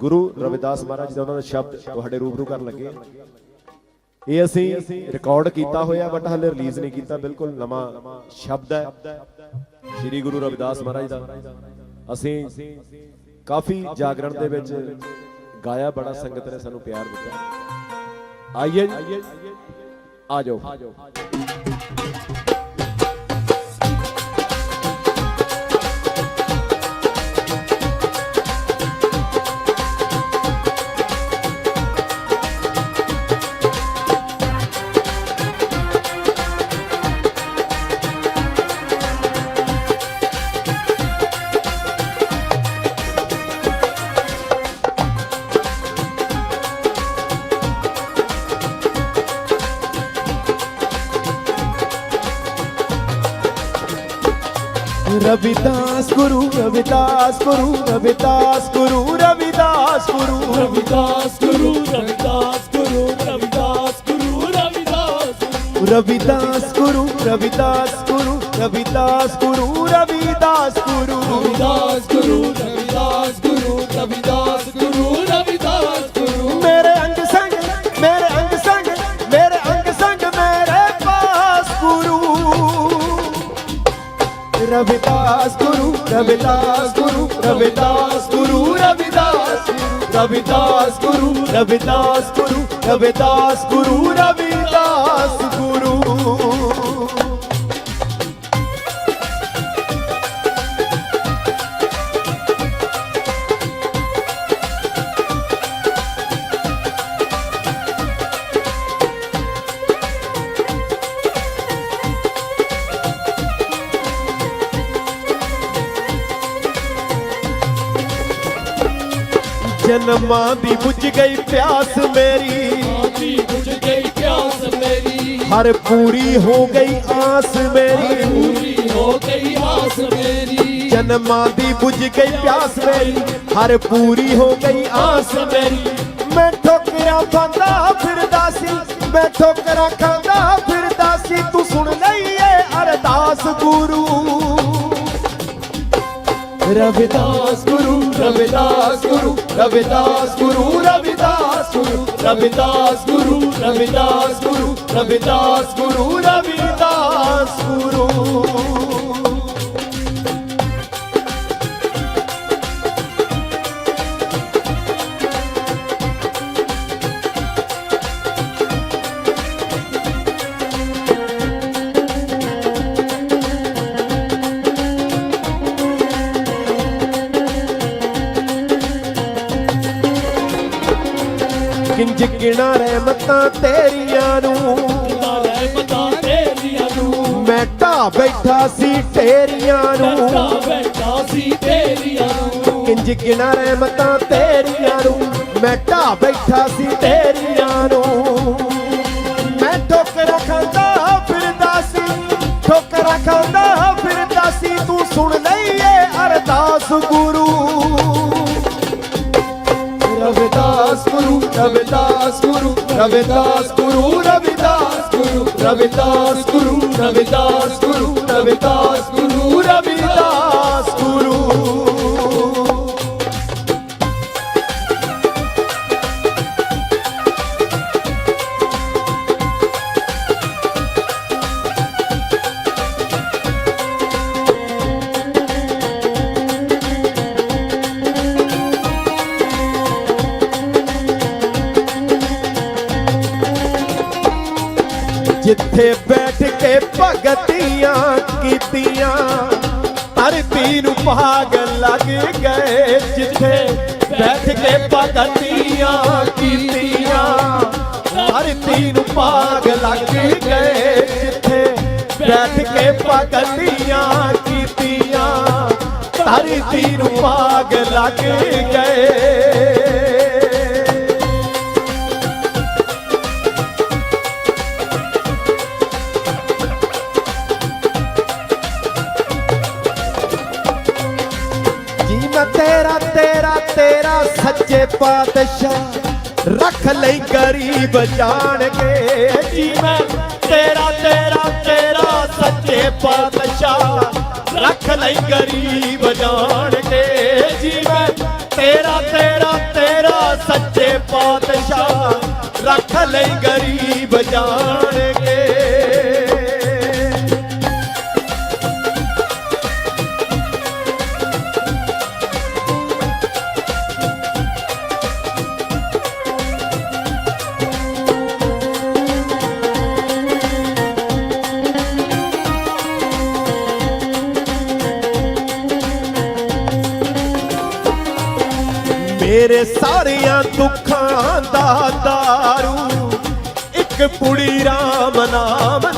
ਗੁਰੂ ਰਵਿਦਾਸ ਮਹਾਰਾਜ ਦਾ ਉਹਨਾਂ ਦਾ ਸ਼ਬਦ ਤੁਹਾਡੇ ਰੂਬਰੂ ਕਰਨ ਲੱਗੇ। ਇਹ ਅਸੀਂ ਰਿਕਾਰਡ ਕੀਤਾ ਹੋਇਆ ਬਟ ਹਲੇ ਰਿਲੀਜ਼ ਨਹੀਂ ਕੀਤਾ, ਬਿਲਕੁਲ ਨਵਾਂ ਸ਼ਬਦ ਹੈ। ਸ੍ਰੀ ਗੁਰੂ ਰਵਿਦਾਸ ਮਹਾਰਾਜ ਦਾ। ਅਸੀਂ ਕਾਫੀ ਜਾਗਰਣ ਦੇ ਵਿੱਚ ਗਾਇਆ, ਬੜਾ ਸੰਗਤ ਨੇ ਸਾਨੂੰ ਪਿਆਰ ਦਿੱਤਾ। ਆਈਏ ਆ ਜਾਓ। रविदास गुरु रविदास गुरु रविदास गुरु रविदास गुरु रविदास गुरु रविदास गुरु रविदास गुरु रविदास रविदास गुरु रविदास गुरु रविदास गुरु रविदास गुरु रविदास गुरु रविदास गुरु रविदास गुरु रविदास ਰਵਿਦਾਸ ਗੁਰੂ ਰਵਿਦਾਸ ਗੁਰੂ ਰਵਿਦਾਸ ਗੁਰੂ ਰਵਿਦਾਸ ਰਵਿਦਾਸ ਗੁਰੂ ਰਵਿਦਾਸ ਗੁਰੂ ਰਵਿਦਾਸ ਗੁਰੂ ਰਵਿਦਾਸ ਗੁਰੂ ਜਨਮਾਂ ਦੀ ਬੁੱਝ ਗਈ ਪਿਆਸ ਮੇਰੀ। ਆਦੀ ਬੁੱਝ ਗਈ ਪਿਆਸ ਮੇਰੀ ਹਰ ਪੂਰੀ ਹੋ ਗਈ ਆਸ ਮੇਰੀ। ਪੂਰੀ ਹੋ ਗਈ ਆਸ ਮੇਰੀ ਜਨਮਾਂ ਦੀ ਬੁੱਝ ਗਈ ਪਿਆਸ ਮੇਰੀ। ਹਰ ਪੂਰੀ ਹੋ ਗਈ ਆਸ ਮੇਰੀ। ਮੈਂ ਠੋਕਰਾਂ ਖਾਂਦਾ ਫਿਰਦਾ ਸੀ। ਮੈਂ ਠੋਕਰਾਂ ਖਾਂਦਾ ਫਿਰਦਾ ਤੂੰ ਸੁਣ ਲਈਏ ਅਰਦਾਸ ਗੁਰੂ। ਰਵਿਦਾਸ ਰਵਿਦਾਸ ਗੁਰੂ ਰਵਿਦਾਸ ਗੁਰੂ ਰਵਿਦਾਸ ਗੁਰੂ ਰਵਿਦਾਸ ਗੁਰੂ ਰਵਿਦਾਸ ਗੁਰੂ ਰਵਿਦਾਸ ਗੁਰੂ ਰਵਿਦਾਸ ਖਿੰਜ ਕਿਣਾ ਰਹਿਮਤਾਂ ਤੇਰੀਆਂ ਨੂੰ? ਰਹਿਮਤਾਂ ਤੇਰੀਆਂ ਨੂੰ ਮੈਂ ਢਾ ਬੈਠਾ ਸੀ ਤੇਰੀਆਂ ਨੂੰ। ਬੈਠਾ ਸੀ ਤੇਰੀਆਂ ਨੂੰ ਖਿੰਜ ਕਿਣਾ ਰਹਿਮਤਾਂ ਤੇਰੀਆਂ ਨੂੰ? ਮੈਂ ਢਾ ਬੈਠਾ ਸੀ ਤੇਰੀਆਂ ਨੂੰ। रविदास गुरु रविदास गुरु रविदास गुरु रविदास गुरु रविदास गुरु रविदास गुरु ਜਿੱਥੇ ਬੈਠ ਕੇ ਭਗਤੀਆਂ ਕੀਤੀਆਂ ਧਰਤੀ ਨੂੰ ਭਾਗ ਲੱਗ ਗਏ। ਜਿੱਥੇ ਬੈਠ ਕੇ ਭਗਤੀਆਂ ਕੀਤੀਆਂ ਧਰਤੀ ਨੂੰ ਭਾਗ ਲੱਗ ਗਏ। ਜਿੱਥੇ ਬੈਠ ਕੇ ਭਗਤੀਆਂ ਕੀਤੀਆਂ ਧਰਤੀ ਨੂੰ ਭਾਗ ਲੱਗ ਗਏ। ਤੇਰਾ ਤੇਰਾ ਤੇਰਾ ਸੱਚੇ ਪਾਤਸ਼ਾਹ। ਰੱਖ ਲਈ ਗਰੀਬ ਜਾਣ ਕੇ ਜੀ ਮੈਂ ਤੇਰਾ ਤੇਰਾ ਤੇਰਾ ਸੱਚੇ ਪਾਤਸ਼ਾਹ। ਰੱਖ ਲਈ ਗਰੀਬ ਜਾਣ ਕੇ ਜੀ ਮੈਂ ਤੇਰਾ ਤੇਰਾ ਤੇਰਾ ਸੱਚੇ ਪਾਤਸ਼ਾਹ। ਮੇਰੇ ਸਾਰਿਆਂ ਦੁੱਖਾਂ ਦਾ ਦਾਰੂ। ਇੱਕ ਪੁੜੀ ਰਾਮ ਨਾਮ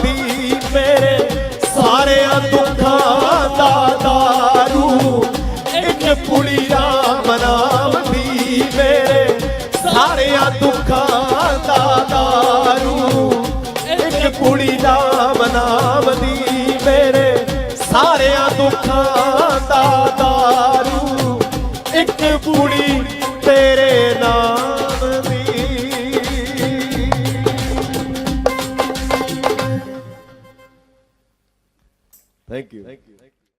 ਤੇਰੇ ਨਾਮ